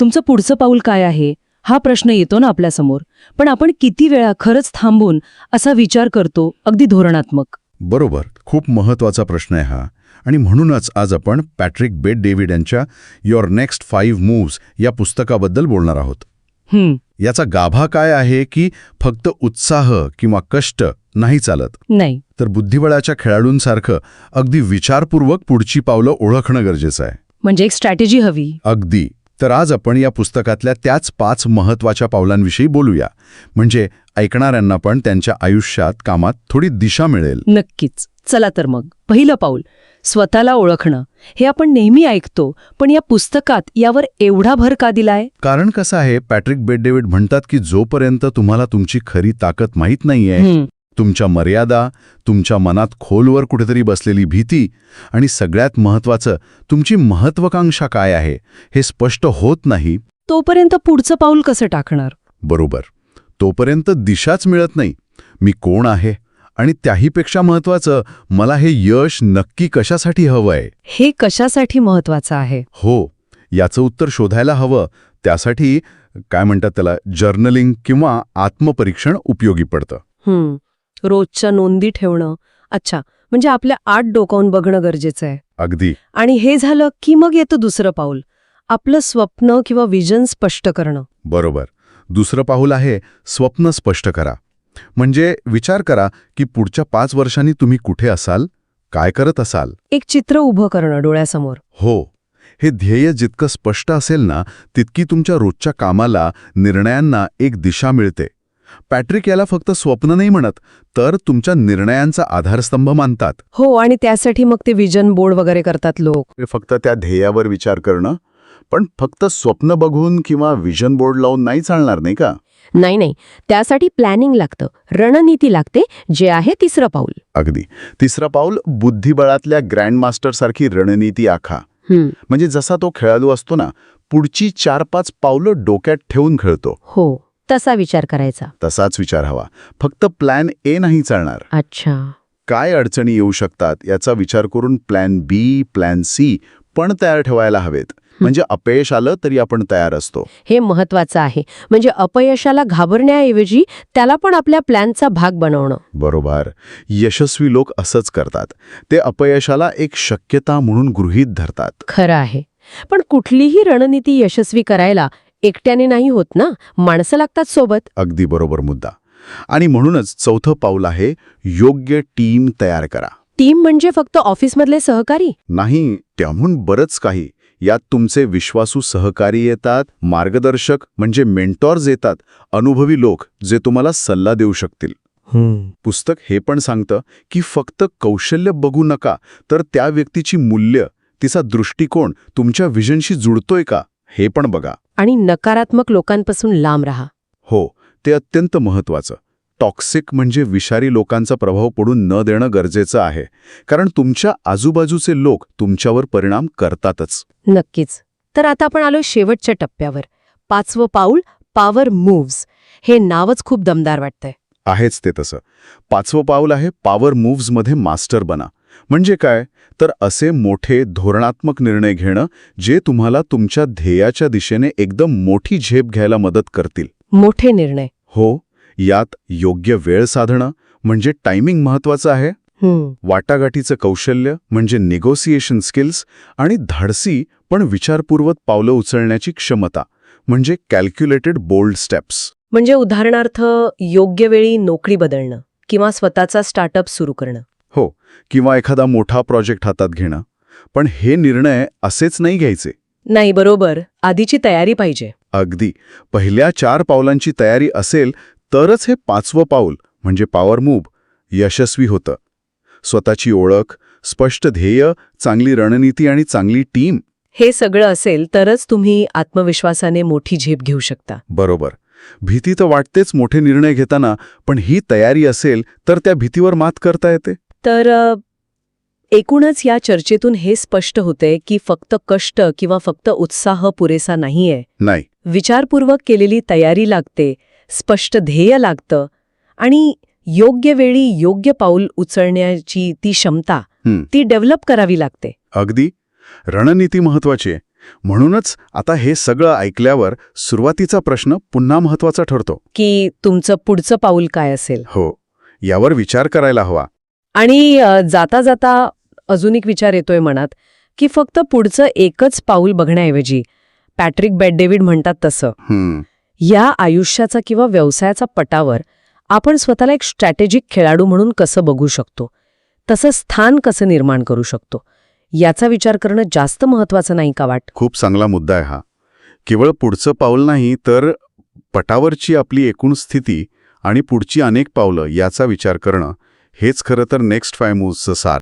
तुमचं पुढचं पाऊल काय आहे? हा प्रश्न येतो ना आपल्यासमोर. पण आपण किती वेळा खरंच थांबून असा विचार करतो अगदी धोरणात्मक. बरोबर. खूप महत्त्वाचा प्रश्न आहे हा. आणि म्हणूनच आज आपण पॅट्रिक बेट डेव्हिड यांच्या युअर नेक्स्ट फाईव्ह मूव्स या पुस्तकाबद्दल बोलणार आहोत. हम्म. याचा गाभा काय आहे की फक्त उत्साह किंवा कष्ट नाही चालत? नाही. तर बुद्धिबळाच्या खेळाडूंसारखं अगदी विचारपूर्वक पुढची पावलं ओळखणं गरजेचं आहे. म्हणजे एक स्ट्रॅटेजी हवी. अगदी. तर आज आपण या पुस्तकातल्या त्याच पाच महत्त्वाच्या पावलांविषयी बोलूया. म्हणजे ऐकणाऱ्यांना पण त्यांच्या आयुष्यात कामात थोडी दिशा मिळेल. नक्कीच. चला तर मग. पहिलं पाऊल स्वतःला ओळखणं. हे आपण नेहमी ऐकतो पण या पुस्तकात यावर एवढा भर का दिलाय? कारण कसं आहे पॅट्रिक बेट डेव्हिड म्हणतात की जोपर्यंत तुम्हाला तुमची खरी ताकद माहीत नाहीये तुमच्या मर्यादा तुमच्या मनात खोलवर कुठेतरी बसलेली भीती आणि सगळ्यात महत्वाचं तुमची महत्वाकांक्षा काय आहे हे स्पष्ट होत नाही. तोपर्यंत पुढचं पाऊल कसं टाकणार? बरोबर. तोपर्यंत दिशाच मिळत नाही. मी कोण आहे आणि त्याहीपेक्षा महत्वाचं मला हे यश नक्की कशासाठी हवंय? हे कशासाठी महत्वाचं आहे? हो याचं उत्तर शोधायला हवं. त्यासाठी काय म्हणतात त्याला जर्नलिंग किंवा आत्मपरीक्षण उपयोगी पडतं. रोजच्या नोंदी ठेवणं. अच्छा म्हणजे आपल्या आठ डोकावून बघणं गरजेचं आहे. अगदी. आणि हे झालं की मग येतं दुसरं पाऊल. आपलं स्वप्न किंवा विजन स्पष्ट करणं. बरोबर. दुसरं पाऊल आहे स्वप्न स्पष्ट करा. म्हणजे विचार करा की पुढच्या पाच वर्षांनी तुम्ही कुठे असाल काय करत असाल? एक चित्र उभं करणं डोळ्यासमोर. हो. हे ध्येय जितकं स्पष्ट असेल ना तितकी तुमच्या रोजच्या कामाला निर्णयांना एक दिशा मिळते. पॅट्रिक याला फक्त स्वप्न नाही म्हणत तर तुमच्या निर्णयांचा आधारस्तंभ मानतात. हो आणि त्यासाठी मग ते विजन बोर्ड वगैरे करतात लोक. फक्त त्या ध्येयावर विचार करणं पण फक्त स्वप्न बघून किंवा विजन बोर्ड लावून नाही चालणार नाही का? नाही नाही. त्यासाठी प्लॅनिंग लागतं. रणनीती लागते जे आहे तिसरं पाऊल. अगदी. तिसरं पाऊल बुद्धिबळातल्या ग्रँडमास्टरसारखी रणनीती आखा. म्हणजे जसा तो खेळाडू असतो ना पुढची चार पाच पावलं डोक्यात ठेवून खेळतो. हो. तसा विचार करायचा. तसाच विचार हवा. फक्त प्लॅन ए नाही चालणार. अच्छा. काय अडचणी येऊ शकतात याचा विचार करून प्लॅन बी प्लॅन सी पण तयार ठेवायला हवेत. म्हणजे अपयश आलं तरी आपण तयार असतो. हे महत्वाचं आहे. म्हणजे अपयशाला घाबरण्याऐवजी त्याला पण आपल्या प्लॅनचा भाग बनवणं. बरोबर. यशस्वी लोक असंच करतात. ते अपयशाला एक शक्यता म्हणून गृहीत धरतात. खरं आहे. पण कुठलीही रणनीती यशस्वी करायला एकट्याने नाही होत ना? माणसं लागतात सोबत. अगदी बरोबर मुद्दा. आणि म्हणूनच चौथं पाऊल आहे योग्य टीम तयार करा. टीम म्हणजे फक्त ऑफिसमधले सहकारी? नाही त्याहून बरंच काही. यात तुमचे विश्वासू सहकारी येतात मार्गदर्शक म्हणजे मेंटॉर्स येतात अनुभवी लोक जे तुम्हाला सल्ला देऊ शकतील. पुस्तक हे पण सांगतं की फक्त कौशल्य बघू नका तर त्या व्यक्तीची मूल्य तिचा दृष्टिकोन तुमच्या विजनशी जुळतोय का हे पण बघा. आणि नकारात्मक लोकांपासून लांब राहा. हो ते अत्यंत महत्वाचं टॉक्सिक म्हणजे विषारी लोकांचा प्रभाव पडून न देणं गरजेचं आहे. कारण तुमच्या आजूबाजूचे लोक तुमच्यावर परिणाम करतातच. नक्कीच. तर आता आपण आलो शेवटच्या टप्प्यावर. पाचवं पाऊल पॉवर मूव्स हे नावच खूप दमदार वाटतंय. आहेच ते तसं. पाचवं पाऊल आहे पॉवर मूव्समध्ये मास्टर बना. म्हणजे काय? तर असे मोठे धोरणात्मक निर्णय घेणं जे तुम्हाला तुमच्या ध्येयाच्या दिशेने एकदम मोठी झेप घ्यायला मदत करतील. मोठे निर्णय. हो यात योग्य वेळ साधणं म्हणजे टायमिंग महत्वाचं आहे. वाटाघाटीचं कौशल्य म्हणजे निगोसिएशन स्किल्स आणि धाडसी पण विचारपूर्वक पावलं उचलण्याची क्षमता म्हणजे कॅल्क्युलेटेड बोल्ड स्टेप्स. म्हणजे उदाहरणार्थ योग्य वेळी नोकरी बदलणं किंवा स्वतःचा स्टार्टअप सुरू करणं. किंवा एखादा मोठा प्रोजेक्ट हातात घेणं. पण हे निर्णय असेच नाही घ्यायचे. नाही बरोबर. आधीची तयारी पाहिजे. अगदी. पहिल्या चार पावलांची तयारी असेल तरच हे पाचवं पाऊल म्हणजे पॉवर मूव्ह यशस्वी होतं. स्वतःची ओळख स्पष्ट ध्येय चांगली रणनीती आणि चांगली टीम हे सगळं असेल तरच तुम्ही आत्मविश्वासाने मोठी झेप घेऊ शकता. बरोबर. भीती तर वाटतेच मोठे निर्णय घेताना पण ही तयारी असेल तर त्या भीतीवर मात करता येते. तर एकूणच या चर्चेतून हे स्पष्ट होते की फक्त कष्ट किंवा फक्त उत्साह पुरेसा नाहीये. नाही. विचारपूर्वक केलेली तयारी लागते स्पष्ट ध्येय लागतं आणि योग्य वेळी योग्य पाऊल उचलण्याची ती क्षमता. ती डेव्हलप करावी लागते. अगदी. रणनीती महत्वाची आहे. म्हणूनच आता हे सगळं ऐकल्यावर सुरुवातीचा प्रश्न पुन्हा महत्त्वाचा ठरतो. की तुमचं पुढचं पाऊल काय असेल? हो. यावर विचार करायला हवा. आणि जाता जाता अजून एक विचार येतोय मनात की फक्त पुढचं एकच पाऊल बघण्याऐवजी पॅट्रिक बॅडडेव्हिड म्हणतात तसं या आयुष्याचा किंवा व्यवसायाचा पटावर आपण स्वतःला एक स्ट्रॅटेजिक खेळाडू म्हणून कसं बघू शकतो? तसं स्थान कसं निर्माण करू शकतो? याचा विचार करणं जास्त महत्वाचं नाही का वाट? खूप चांगला मुद्दा आहे हा. केवळ पुढचं पाऊल नाही तर पटावरची आपली एकूण स्थिती आणि पुढची अनेक पावलं याचा विचार करणं हेच खरं तर नेक्स्ट फाय मूव्हचं सार.